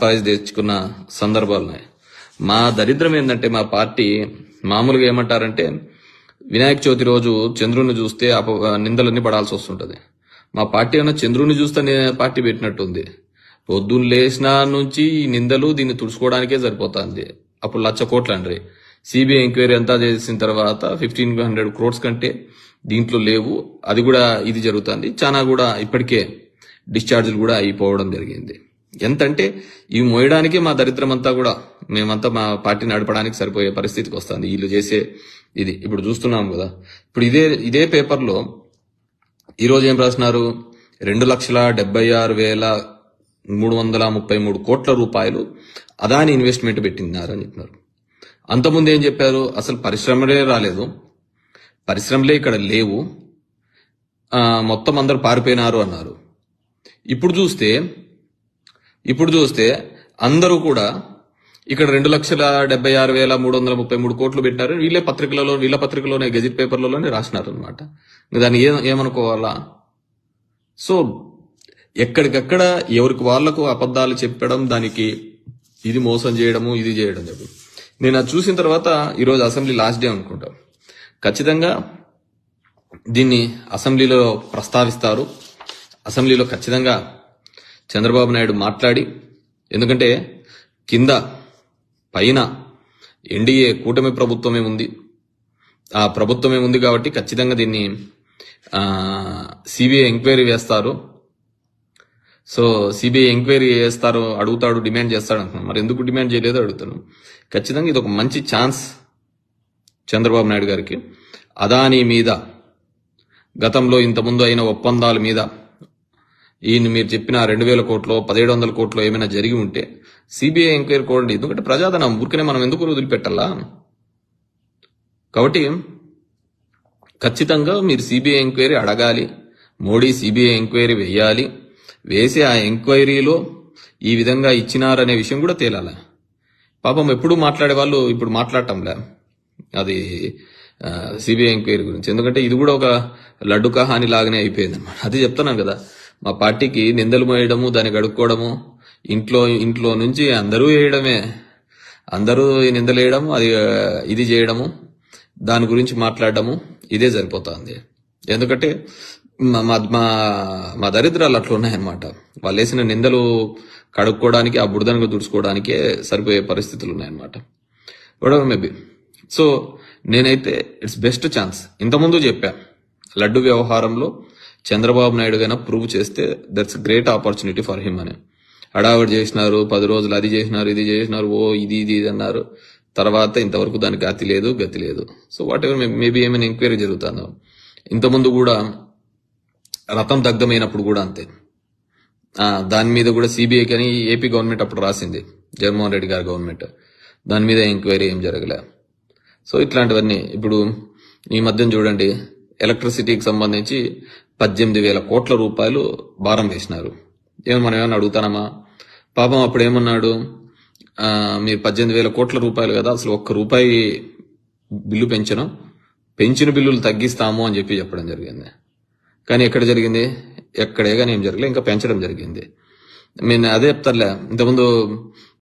Praise తెచ్చుకున్న సందర్భాలు ఉన్నాయి. మా దరిద్రం ఏంటంటే మా పార్టీ మామూలుగా ఏమంటారంటే వినాయక చవితి రోజు చంద్రుని చూస్తే అప నిందలన్నీ పడాల్సి వస్తుంటది. మా పార్టీ అన్న చంద్రుని చూస్తే పార్టీ పెట్టినట్టుంది. పొద్దున్న లేచిన నుంచి ఈ నిందలు దీన్ని తుడుచుకోవడానికే సరిపోతుంది. అప్పుడు లక్ష కోట్లు అండ్రి. సిబిఐ ఎంక్వైరీ అంతా చేసిన తర్వాత ఫిఫ్టీన్ హండ్రెడ్ క్రోడ్స్ కంటే దీంట్లో లేవు. అది కూడా ఇది జరుగుతుంది. చాలా కూడా ఇప్పటికే డిశ్చార్జ్లు కూడా అయిపోవడం జరిగింది. ఎంతంటే ఇవి మోయడానికి మా దరిద్రం అంతా కూడా మేమంతా మా పార్టీ నడపడానికి సరిపోయే పరిస్థితికి వస్తుంది. వీళ్ళు చేసే ఇది. ఇప్పుడు చూస్తున్నాం కదా. ఇప్పుడు ఇదే ఇదే పేపర్లో ఈరోజు ఏం రాసినారు? రెండు లక్షల డెబ్బై ఆరు వేల మూడు వందల ముప్పై మూడు కోట్ల రూపాయలు అదాని ఇన్వెస్ట్మెంట్ పెట్టినారు అని చెప్పినారు. అంతకుముందు ఏం చెప్పారు? అసలు పరిశ్రమలే రాలేదు. పరిశ్రమలే ఇక్కడ లేవు. మొత్తం అందరు పారిపోయినారు అన్నారు. ఇప్పుడు చూస్తే ఇప్పుడు చూస్తే అందరూ కూడా ఇక్కడ రెండు లక్షల డెబ్బై ఆరు వేల మూడు వందల ముప్పై మూడు కోట్లు పెట్టారు. వీళ్ళే పత్రికలలో వీళ్ళ పత్రికలోనే గెజిట్ పేపర్లలోనే రాసినారు అనమాట దాన్ని ఏ ఏమనుకోవాలా? సో ఎక్కడికక్కడ ఎవరికి వాళ్ళకు అబద్ధాలు చెప్పడం దానికి ఇది మోసం చేయడము ఇది చేయడం చెప్పి నేను అది చూసిన తర్వాత ఈరోజు అసెంబ్లీ లాస్ట్ డే అనుకుంటా. ఖచ్చితంగా దీన్ని అసెంబ్లీలో ప్రస్తావిస్తారు. అసెంబ్లీలో ఖచ్చితంగా చంద్రబాబు నాయుడు మాట్లాడి ఎందుకంటే కింద పైన ఎన్డీఏ కూటమి ప్రభుత్వమే ఉంది. ఆ ప్రభుత్వమే ఉంది కాబట్టి ఖచ్చితంగా దీన్ని సిబిఐ ఎంక్వైరీ వేస్తారు. సో సిబిఐ ఎంక్వైరీ చేస్తారు అడుగుతాడు డిమాండ్ చేస్తాడు అంటున్నాను. మరి ఎందుకు డిమాండ్ చేయలేదో అడుగుతాను. ఖచ్చితంగా ఇది ఒక మంచి ఛాన్స్ చంద్రబాబు నాయుడు గారికి. అదానీ మీద గతంలో ఇంతకుముందు అయిన ఒప్పందాల మీద ఈయన మీరు చెప్పిన రెండు వేల కోట్లో పదిహేడు వందల కోట్లో ఏమైనా జరిగి ఉంటే సిబిఐ ఎంక్వైరీ కోరండి ఎందుకంటే ప్రజాధనం ఊరికనే మనం ఎందుకు వదిలిపెట్టాలా? కాబట్టి ఖచ్చితంగా మీరు సిబిఐ ఎంక్వైరీ అడగాలి మోడీ సిబిఐ ఎంక్వైరీ వేయాలి వేసి ఆ ఎంక్వైరీలో ఈ విధంగా ఇచ్చినారనే విషయం కూడా తేలాల? పాపం ఎప్పుడు మాట్లాడే వాళ్ళు ఇప్పుడు మాట్లాడటంలే? అది సిబిఐ ఎంక్వైరీ గురించి. ఎందుకంటే ఇది కూడా ఒక లడ్డు కహాని లాగానే అయిపోయింది అనమాట అది చెప్తున్నాను కదా. మా పార్టీకి నిందలు మోయడము దాన్ని గడుక్కోవడము ఇంట్లో ఇంట్లో నుంచి అందరూ వేయడమే. అందరూ నిందలు వేయడం అది ఇది చేయడము దాని గురించి మాట్లాడడము ఇదే సరిపోతుంది. ఎందుకంటే మా మా- మా మా దరిద్రాలు అట్లా ఉన్నాయన్నమాట. వాళ్ళు వేసిన నిందలు కడుక్కోవడానికి ఆ బుడిదనగా దుడుచుకోవడానికే సరిపోయే పరిస్థితులు ఉన్నాయన్నమాట. వడవర్ మేబీ సో నేనైతే ఇట్స్ బెస్ట్ ఛాన్స్ ఇంతకుముందు చెప్పా లడ్డు వ్యవహారంలో చంద్రబాబు నాయుడు గైనా ప్రూవ్ చేస్తే that's great opportunity for him అని. హడావిడి చేసినారు పది రోజులు అది చేసినారు ఇది చేసినారు ఓ ఇది ఇది ఇది అన్నారు. తర్వాత ఇంతవరకు దానికి గతి లేదు గతి లేదు. సో వాట్ ఎవర్ మేబీ ఏమైనా ఎంక్వైరీ జరుగుతుందో. ఇంతకుముందు కూడా రథం దగ్ధమైనప్పుడు కూడా అంతే. దాని మీద కూడా సిబిఐ కానీ ఏపీ గవర్నమెంట్ అప్పుడు రాసింది. జగన్మోహన్ రెడ్డి గారి గవర్నమెంట్ దాని మీద ఎంక్వైరీ ఏం జరగలే. సో ఇట్లాంటివన్నీ ఇప్పుడు ఈ మధ్యన చూడండి ఎలక్ట్రిసిటీకి సంబంధించి పద్దెనిమిది వేల కోట్ల రూపాయలు భారం వేసినారు. ఏమో మనం ఏమైనా అడుగుతానమా పాపం అప్పుడు ఏమన్నాడు? మీరు పద్దెనిమిది వేల కోట్ల రూపాయలు కదా అసలు ఒక్క రూపాయి బిల్లు పెంచను. పెంచిన బిల్లులు తగ్గిస్తాము అని చెప్పి చెప్పడం జరిగింది. కానీ ఎక్కడ జరిగింది? ఎక్కడే కానీ ఏం జరగలేదు ఇంకా పెంచడం జరిగింది. నేను అదే చెప్తారులే ఇంతకుముందు